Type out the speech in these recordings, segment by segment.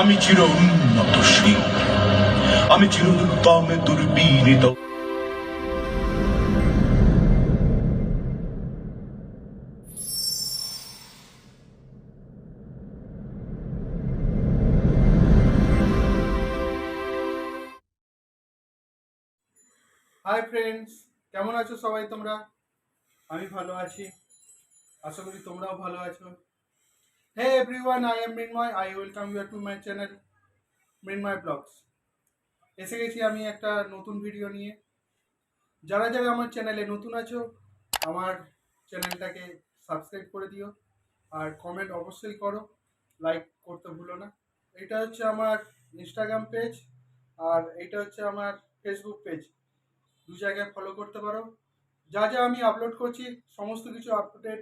আমি চির উন্নত আমি চির উত্তমে দুর্বীরিত হাই ফ্রেন্ডস কেমন আছো সবাই তোমরা? আমি ভালো আছি। আশা করি তোমরাও ভালো আছো। Hey everyone I am Mrinmoy I welcome you to my channel Mrinmoy vlogs এসে গেছি আমি একটা নতুন ভিডিও নিয়ে। যারা যারা আমার চ্যানেলে নতুন আছো, আমার চ্যানেলটাকে সাবস্ক্রাইব করে দিও। আর কমেন্ট অবশ্যই করো লাইক করতে ভুলো না। এটা হচ্ছে আমার ইনস্টাগ্রাম পেজ আর এটা হচ্ছে আমার ফেসবুক পেজ দু জায়গায় ফলো করতে পারো। যা যা আমি আপলোড করছি, সমস্ত কিছু আপডেট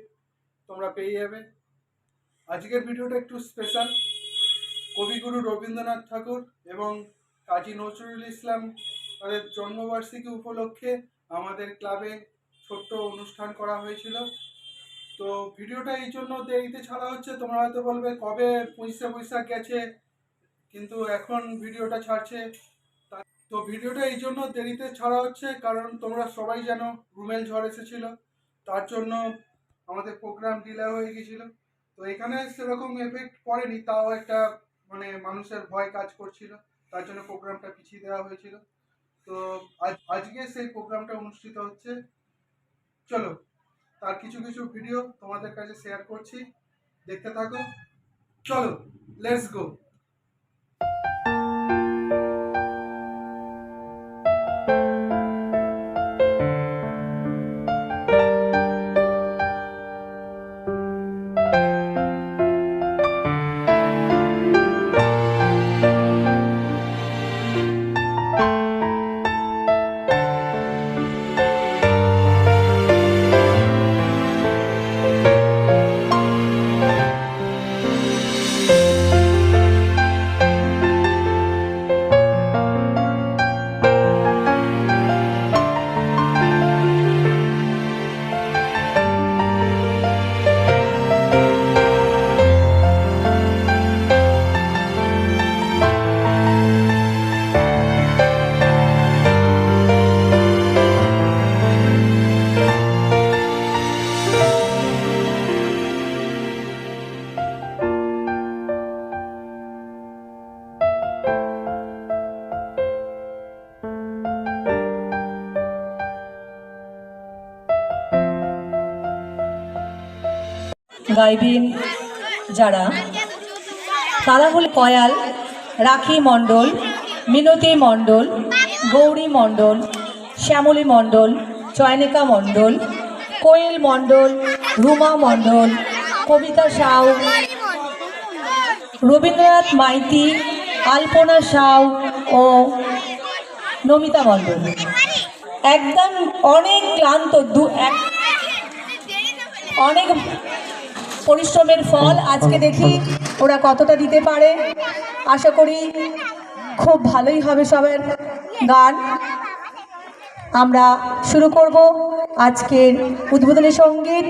তোমরা পেয়ে যাবে। আজকের ভিডিওটা একটু স্পেশাল কবিগুরু রবীন্দ্রনাথ ঠাকুর এবং কাজী নজরুল ইসলাম তাদের জন্মবার্ষিকী উপলক্ষে আমাদের ক্লাবে ছোট্ট অনুষ্ঠান করা হয়েছিল। তো ভিডিওটা এই জন্য দেরিতে ছাড়া হচ্ছে, তোমরা হয়তো বলবে কবে পয়সা বৈশাখ গেছে, কিন্তু এখন ভিডিওটা ছাড়ছে। তো ভিডিওটা এই জন্য দেরিতে ছাড়া হচ্ছে, কারণ তোমরা সবাই জানো রুমেল ঝড় এসেছিল, তার জন্য আমাদের প্রোগ্রাম ডিলে হয়ে গেছিল। তো এখানে সেরকম এফেক্ট পড়েনি, তাও একটা মানে মানুষের ভয় কাজ করছিল, তার জন্য প্রোগ্রামটা পিছিয়ে দেওয়া হয়েছিল। তো আজ, আজকে সেই প্রোগ্রামটা অনুষ্ঠিত হচ্ছে। চলো, তার কিছু কিছু ভিডিও তোমাদের কাছে শেয়ার করছি। দেখতে থাকো। চলো লেটস গো গাইবেন যারা। তারা হল কয়াল, রাখি মণ্ডল, মিনতি মণ্ডল, গৌরী মণ্ডল, শ্যামলী মণ্ডল চয়নিকা মণ্ডল, কোয়েল মণ্ডল, রুমা মণ্ডল, কবিতা সাউ, রবীন্দ্রনাথ মাইতি, আলপনা সাউ ও নমিতা মণ্ডল। একদম অনেক ক্লান্ত, দু এক অনেক পরিশ্রমের ফল আজকে দেখি ওরা কতটা দিতে পারে। আশা করি খুব ভালোই হবে সবার গান। আমরা শুরু করব আজকের উদ্বোধনী সংগীত।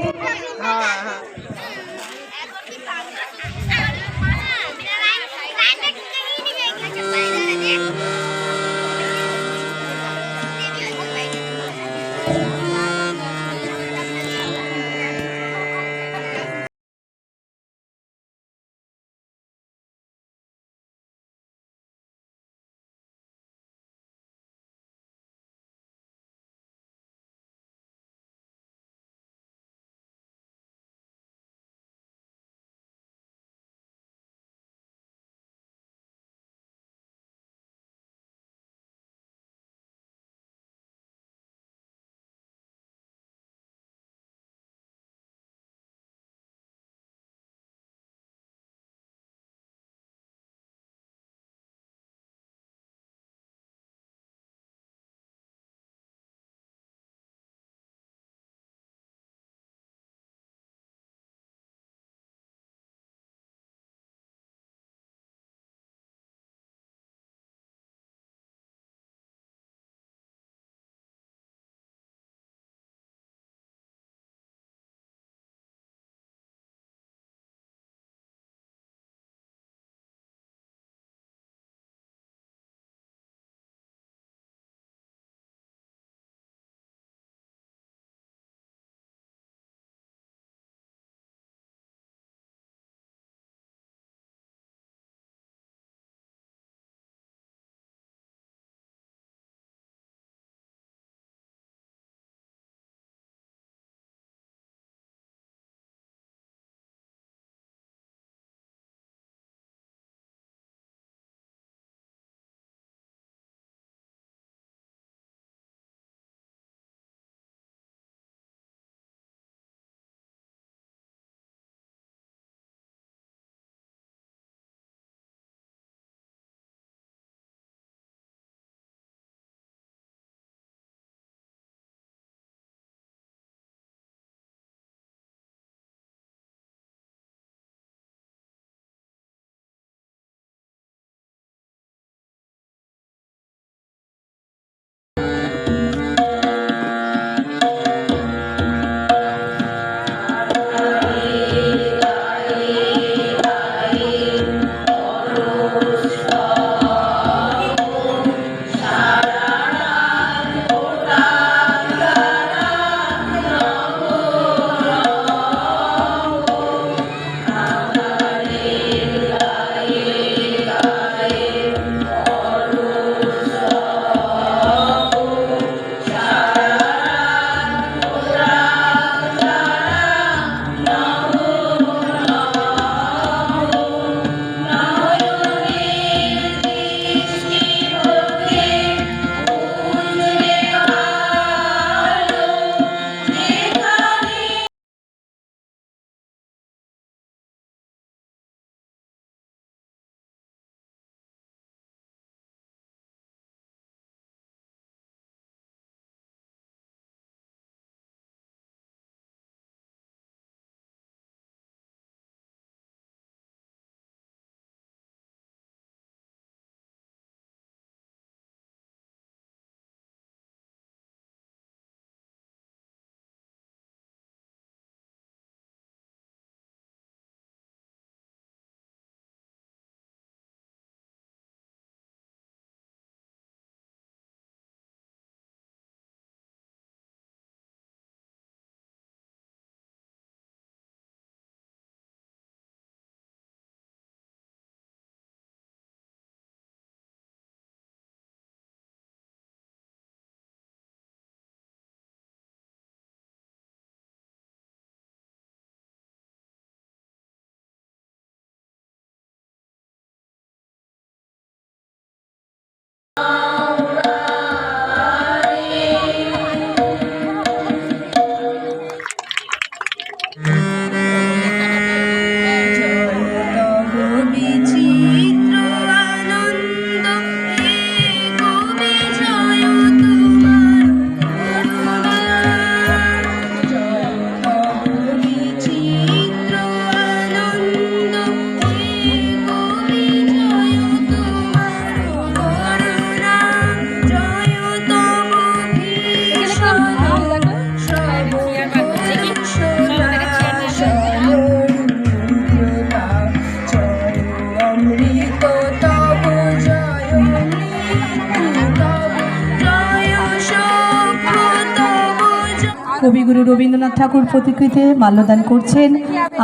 রবীন্দ্রনাথ ঠাকুর প্রতিকৃতিতে মাল্যদান করছেন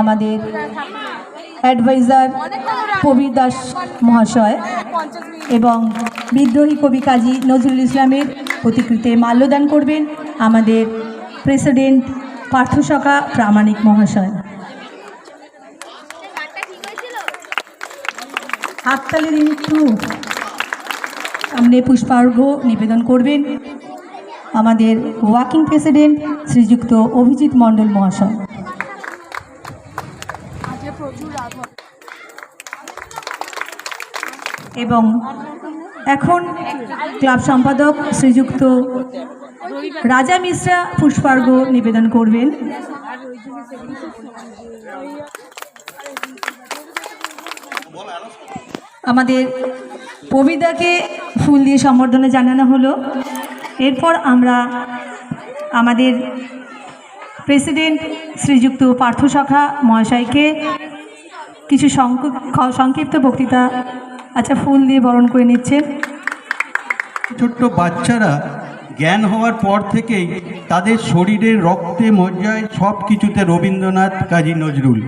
আমাদের অ্যাডভাইজার কবির দাস মহাশয় এবং বিদ্রোহী কবি কাজী নজরুল ইসলামের প্রতিকৃতিতে মাল্যদান করবেন আমাদের প্রেসিডেন্ট পার্থসখা প্রামাণিক মহাশয়। হাততালি দিন একটু সামনে পুষ্পার্ঘ নিবেদন করবেন। আমাদের ওয়াকিং প্রেসিডেন্ট শ্রীযুক্ত অভিজিৎ মণ্ডল মহাশয়। এবং এখন ক্লাব সম্পাদক শ্রীযুক্ত রাজা মিশ্রা পুষ্পার্ঘ নিবেদন করবেন। আমাদের কবিতাকে ফুল দিয়ে সম্বর্ধনা জানানো হলো। এরপর আমরা আমাদের প্রেসিডেন্ট শ্রীযুক্ত পার্থসখা মহাশয়কে কিছু সংক্ষিপ্ত বক্তৃতা আচ্ছা ফুল দিয়ে বরণ করে নিচ্ছেন। ছোট্ট বাচ্চারা জ্ঞান হওয়ার পর থেকেই তাদের শরীরের রক্তে মজ্জায় সব কিছুতে রবীন্দ্রনাথ কাজী নজরুল।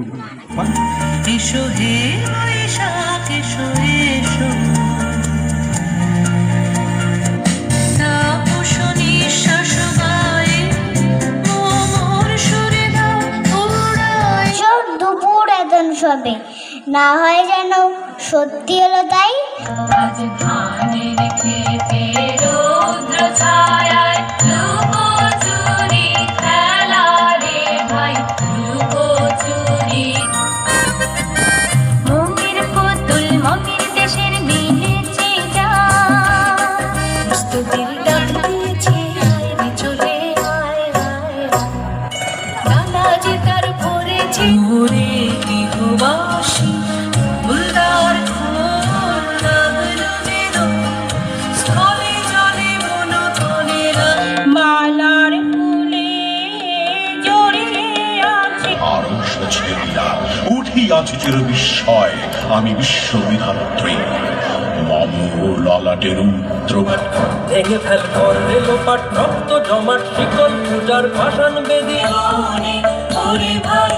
এসো হে বৈশাখ এসো এসো। সবে না হয় যেন সত্যি হলো তাই। উঠিয়াছে চির বিস্ময় আমি বিশ্ববিধাত্রী। মম ললাটের উদ্রঘাট ভেঙে ফেল করবে লোপাট রক্ত জমাট শিকল পূজার ভাষণ বেদি। ভাই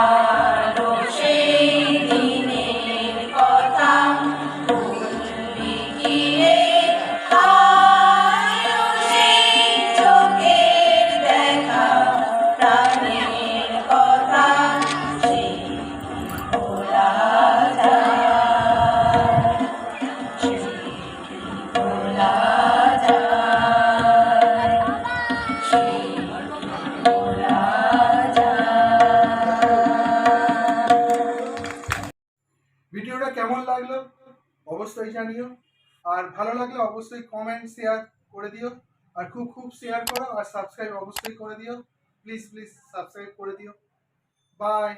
ভিডিওটা লাগল অবশ্যই জানিও। আর ভালো লাগলে অবশ্যই কমেন্ট শেয়ার করে দিও। আর খুব খুব শেয়ার করো, আর সাবস্ক্রাইব অবশ্যই করে দিও। প্লিজ প্লিজ সাবস্ক্রাইব করে দিও। বাই